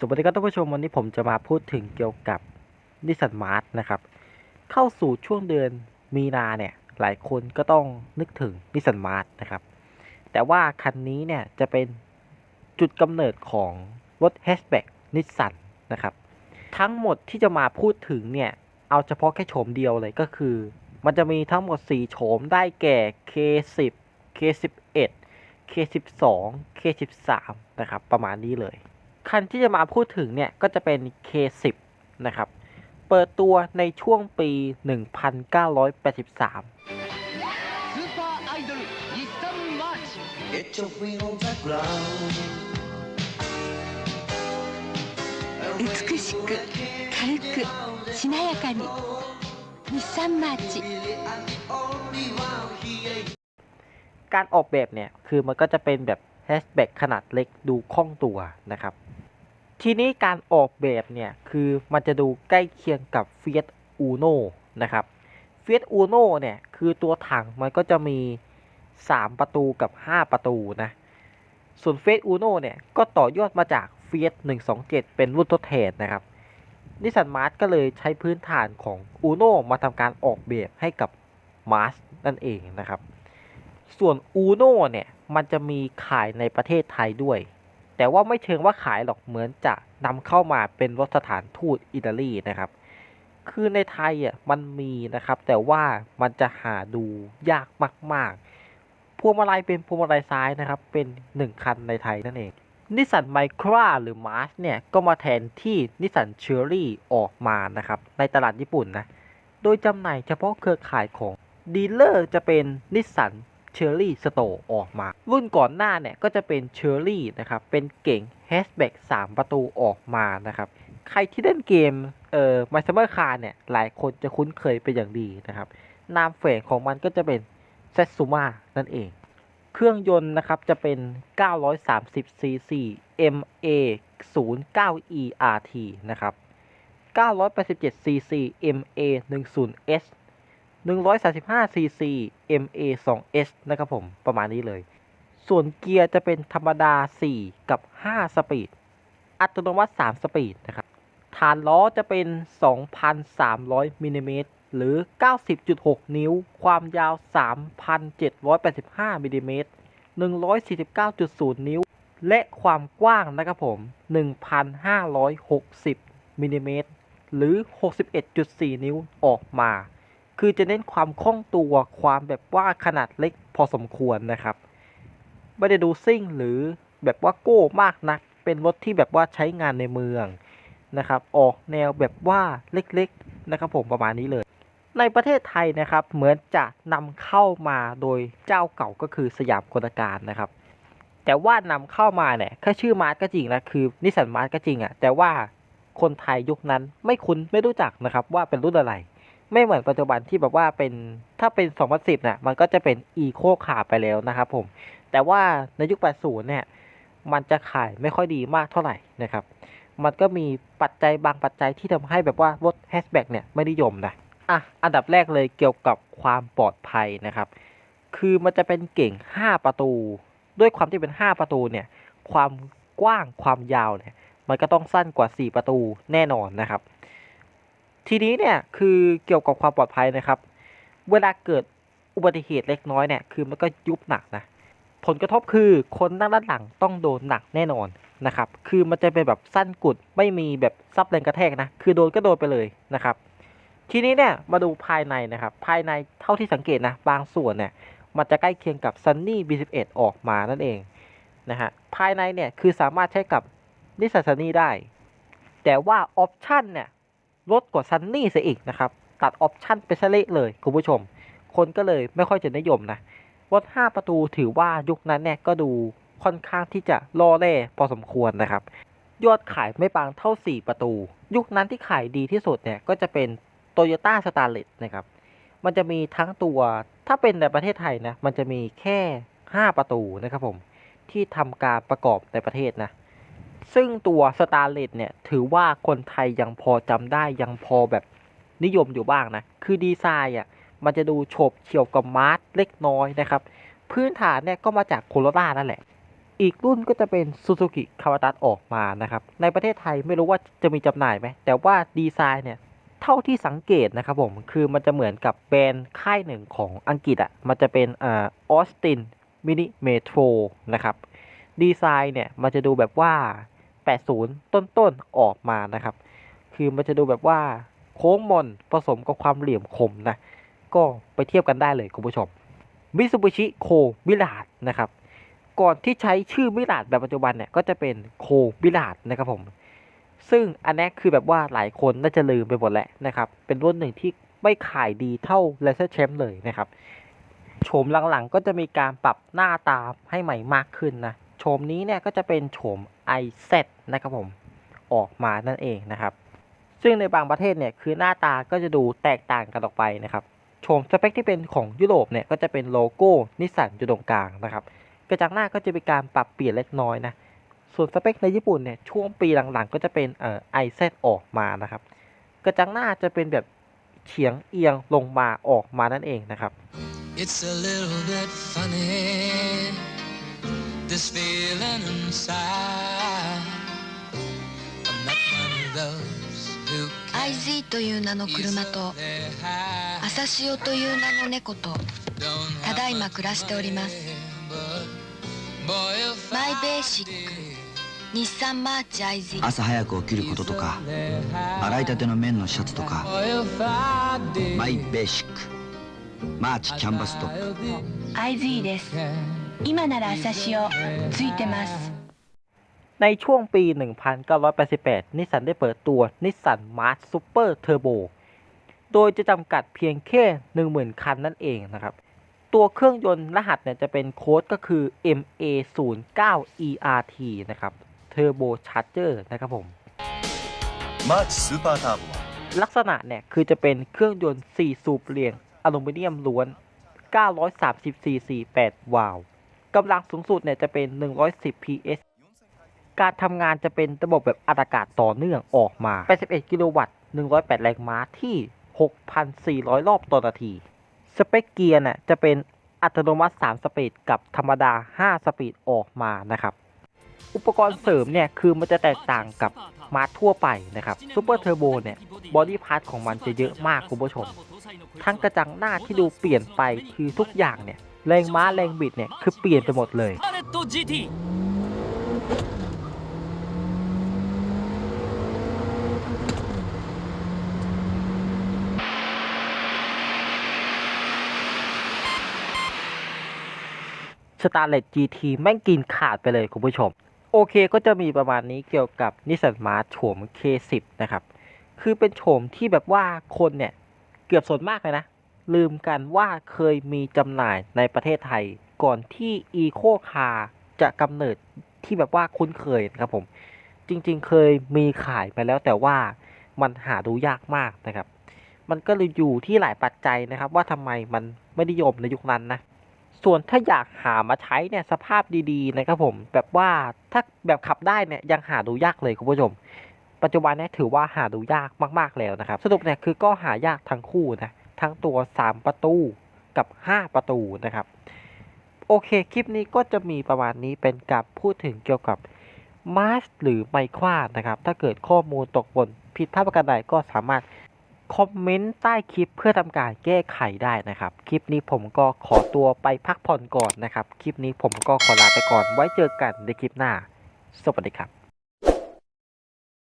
สวัสดีครับท่านผู้ชมวันนี้ผมจะมาพูดถึงเกี่ยวกับนิสสันมาร์ทนะครับ เข้าสู่ช่วงเดือนมีนาเนี่ย หลายคนก็ต้องนึกถึงนิสสันมาร์ทนะครับ แต่ว่าคันนี้เนี่ยจะเป็นจุดกำเนิดของรถแฮชแบ็กนิสสันนะครับ ทั้งหมดที่จะมาพูดถึงเนี่ย เอาเฉพาะแค่โฉมเดียวเลยก็คือ มันจะมีทั้งหมด 4 โฉมได้แก่ K10 K11 K12 K13 นะครับ ประมาณนี้เลย คันที่จะมาพูดถึงเนี่ยก็จะเป็น K10 นะครับ เปิดตัวในช่วงปี 1983美しく軽くしなやかに日産マーチการออกแบบเนี่ย คือมันก็จะเป็นแบบแฮชแบ็กขนาดเล็กดูคล่องตัวนะครับ ทีนี้การออกแบบเนี่ยคือมันจะดูใกล้เคียงกับ Fiat Uno นะครับ Fiat Uno เนี่ยคือตัวถังมันก็จะมี 3 ประตูกับ 5 ประตูนะส่วน Fiat Uno เนี่ยก็ต่อยอดมาจาก Fiat 127 เป็นรุ่นทดแทนนะครับนิสสันมาร์ก็เลยใช้พื้นฐานของ Uno มาทำการออกแบบให้กับ Mars นั่นเองนะครับ ส่วน Uno เนี่ยมันจะมีขายในประเทศไทยด้วย แต่ว่าไม่เชิงว่าขายหรอกเหมือนจะนำเข้ามาเป็นรถสถานทูตอิตาลีนะครับคือในไทยอะมันมีนะครับ แต่ว่ามันจะหาดูยากมาก ๆ พวงมาลัยเป็นพวงมาลัยซ้ายนะครับ เป็น 1 คันในไทยนั่นเองนิสสันไมคราหรือมาร์สเนี่ย ก็มาแทนที่นิสสันเชอรี่ออกมานะครับ ในตลาดญี่ปุ่นนะ โดยจำหน่ายเฉพาะเครือข่ายของดีลเลอร์จะเป็นนิสสัน เชอรี่สโตออกมา รุ่นก่อนหน้าเนี่ยก็จะเป็นเชอรี่นะครับ เป็นเก่งแฮชแบ็ก3ประตูออกมานะครับ ใครที่เล่นเกมเอ่อมาสเมอร์คาร์เนี่ย หลายคนจะคุ้นเคยเป็นอย่างดีนะครับ นามแฝงของมันก็จะเป็นเซซูมานั่นเอง เครื่องยนต์นะครับจะเป็น 930 cc MA 09 ERT นะครับ 987 cc MA 10 S 135 cc MA 2 S นะครับผมประมาณนี้เลย ส่วนเกียร์จะเป็นธรรมดา 4 กับ 5 สปีด อัตโนมัติ 3 สปีดนะครับ ฐานล้อจะเป็น 2,300มิลลิเมตรหรือ 90.6 นิ้ว ความยาว 3,785มิลลิเมตร149.0 นิ้ว และความกว้างนะครับผม 1,560มิลลิเมตรหรือ 61.4 นิ้วออกมา คือจะเน้นความคล่องตัวความแบบว่าขนาดเล็กพอสมควรนะครับ ไม่ได้ดูซิ่งหรือแบบว่าโก้มากนัก เป็นรถที่แบบว่าใช้งานในเมืองนะครับ ออกแนวแบบว่าเล็กๆนะครับผมประมาณนี้เลย ในประเทศไทยนะครับ เหมือนจะนำเข้ามาโดยเจ้าเก่าก็คือสยามกลการนะครับแต่ว่านำเข้ามาเนี่ยแค่ชื่อมาร์ก็จริงนะคือนิสสันมาร์ก็จริงอะ่ะแต่ว่าคนไทยยุคนั้นไม่คุ้นไม่รู้จักนะครับว่าเป็นรุ่นอะไร ไม่เหมือนปัจจุบันที่แบบว่าเป็นถ้าเป็น 2010น่ะมันก็จะเป็นอีโคขาไปแล้วนะครับผมแต่ว่าในยุค 80 เนี่ย มันจะขายไม่ค่อยดีมากเท่าไหร่นะครับ มันก็มีปัจจัยบางปัจจัยที่ทำให้แบบว่ารถแฮชแบ็กเนี่ยไม่นิยมนะอะอันดับแรกเลยเกี่ยวกับความปลอดภัยนะครับ คือมันจะเป็นเก่ง 5 ประตู ด้วยความที่เป็น 5 ประตูเนี่ย ความกว้างความยาวเนี่ย มันก็ต้องสั้นกว่า 4 ประตูแน่นอนนะครับ ทีนี้เนี่ยคือเกี่ยวกับความปลอดภัยนะครับ เวลาเกิดอุบัติเหตุเล็กน้อยเนี่ยคือมันก็ยุบหนักนะผลกระทบคือคนนั่งด้านหลังต้องโดนหนักแน่นอนนะครับ คือมันจะเป็นแบบสั้นกุดไม่มีแบบซับแรงกระแทกนะ คือโดนก็โดนไปเลยนะครับ ทีนี้เนี่ยมาดูภายในนะครับ ภายในเท่าที่สังเกตนะ บางส่วนเนี่ยมันจะใกล้เคียงกับ Sunny B11 ออกมานั่นเองนะฮะ ภายในเนี่ยคือสามารถใช้กับนิสสัน Sunny ได้ แต่ว่าออปชันเนี่ย ลดกว่า Sunny เสียอีกนะครับ ตัดออปชันไปซะเละเลยคุณผู้ชม คนก็เลยไม่ค่อยจะนิยมนะรถ5ประตูถือว่ายุคนั้นเนี่ยก็ดูค่อนข้างที่จะล่อแร่พอสมควรนะครับ ยอดขายไม่ปังเท่า 4 ประตู ยุคนั้นที่ขายดีที่สุดเนี่ยก็จะเป็น Toyota Starlet นะครับ มันจะมีทั้งตัวถ้าเป็นในประเทศไทยนะ มันจะมีแค่ 5 ประตูนะครับผม ที่ทำการประกอบในประเทศนะ ซึ่งตัว Starlet เนี่ย ถือว่าคนไทยยังพอจำได้ยังพอแบบนิยมอยู่บ้างนะ คือดีไซน์อะ มันจะดูโฉบเฉี่ยวกับมาร์สเล็กน้อยนะครับ พื้นฐานเนี่ยก็มาจากโคโรล่านั่นแหละ อีกรุ่นก็จะเป็น Suzuki k a w a t a ออกมานะครับ ในประเทศไทยไม่รู้ว่าจะมีจำหน่ายไหม แต่ว่าดีไซน์เนี่ยเท่าที่สังเกตนะครับผมคือมันจะเหมือนกับแบรนด์ค่ายหนึ่งของอังกฤษอะ่ะมันจะเป็นอ่าออสตินมินิเมโทรนะครับ ดีไซน์เนี่ย มันจะดูแบบว่า 80 ต้นๆออกมานะครับ คือมันจะดูแบบว่าโค้งมนผสมกับความเหลี่ยมคมนะ ก็ไปเทียบกันได้เลยคุณผู้ชมมิ t ูบิชิโคมิลาดนะครับ ก่อนที่ใช้ชื่อมิลาดแบบปัจจุบันเนี่ยก็จะเป็นโคมิลาดนะครับผม ซึ่งอันนี้คือแบบว่าหลายคนน่าจะลืมไปหมดแล้วนะครับ เป็นรุ่นหนึ่งที่ไม่ขายดีเท่า l a s e r Champ เลยนะครับ โฉมหลังๆก็จะมีการปรับหน้าตาให้ใหม่มากขึ้นนะ โฉมนี้เนี่ยก็จะเป็นโฉม iZ นะครับผมออกมานั่นเองนะครับ ซึ่งในบางประเทศเนี่ยคือหน้าตาก็จะดูแตกต่างกันออกไปนะครับโฉมสเปคที่เป็นของยุโรปเนี่ยก็จะเป็นโลโก้นิสสันอยู่ตรงกลางนะครับกระจังหน้าก็จะมีการปรับเปลี่ยนเล็กน้อยนะส่วนสเปคในญี่ปุ่นเนี่ยช่วงปีหลังๆ ก็จะเป็นเอ่อ iZ ออกมานะครับกระจังหน้าจะเป็นแบบเฉียงเอียงลงมาออกมานั่นเองนะครับ It's a little bit funny, this という名の車と朝シオという名の猫とただいま暮らしております。マイベーシック。日産マーチアイズイ朝早く起きることとか洗いたての麺のシャツとかマイベーシックマーチキャンバストップ IZ です。今なら朝潮ついてますในช่วงปี 1988 นิสันได้เปิดตัวนิสันมาร์ชซูเปอร์เทอร์โบ โดยจะจำกัดเพียงแค่ 10,000 คันนั่นเองนะครับ ตัวเครื่องยนต์รหัสเนี่ยจะเป็นโค้ดก็คือ MA09ERT นะครับ Turbo Charger นะครับผม March Super Turbo ลักษณะเนี่ยคือจะเป็นเครื่องยนต์ 4 สูบเรียงอลูมิเนียมล้วน 930cc 8 วาล์ว กำลังสูงสุดเนี่ยจะเป็น 110 PS การทำงานจะเป็นระบบแบบอัดอากาศต่อเนื่องออกมา 81 กิโลวัตต์ 108 แรงม้าที่ 6,400 รอบต่อนาที สเปคเกียร์น่ะจะเป็นอัตโนมัติ 3 สปีดกับธรรมดา 5 สปีดออกมานะครับ อุปกรณ์เสริมเนี่ยคือมันจะแตกต่างกับมาทั่วไปนะครับซูเปอร์เทอร์โบเนี่ยบอดี้พาร์ทของมันจะเยอะมากคุณผู้ชม ทั้งกระจังหน้าที่ดูเปลี่ยนไปคือทุกอย่างเนี่ย แรงม้าแรงบิดเนี่ย คือเปลี่ยนไปหมดเลย สตาร์เลต GT แม่งกินขาดไปเลยคุณผู้ชม โอเคก็จะมีประมาณนี้เกี่ยวกับ Nissan มาร์ชโฉม K10 นะครับ คือเป็นโฉมที่แบบว่าคนเนี่ย เกือบส่วนมากเลยนะ ลืมกันว่าเคยมีจำหน่ายในประเทศไทย ก่อนที่ Eco Car จะกำเนิดที่แบบว่าคุ้นเคยนะครับผมจริงๆ เคยมีขายไปแล้วแต่ว่ามันหาดูยากมากนะครับ มันก็เลยอยู่ที่หลายปัจจัยนะครับ ว่าทำไมมันไม่นิยมในยุคนั้นนะส่วนถ้าอยากหามาใช้เนี่ยสภาพดีๆนะครับผมแบบว่าถ้าแบบขับได้เนี่ยยังหาดูยากเลยคุณผู้ชม ปัจจุบันเนี้ถือว่าหาดูยากมากๆแล้วนะครับ สรุปเนี่ยคือก็หายากทั้งคู่นะ ทั้งตัว 3 ประตูกับ 5 ประตูนะครับ โอเค คลิปนี้ก็จะมีประมาณนี้เป็นการพูดถึงเกี่ยวกับมาสหรือไมควานะครับ ถ้าเกิดข้อมูลตกบนผิดพลาดประการใดก็สามารถคอมเมนต์ใต้คลิปเพื่อทำการแก้ไขได้นะครับ คลิปนี้ผมก็ขอตัวไปพักผ่อนก่อนนะครับ คลิปนี้ผมก็ขอลาไปก่อน ไว้เจอกันในคลิปหน้า สวัสดีครับ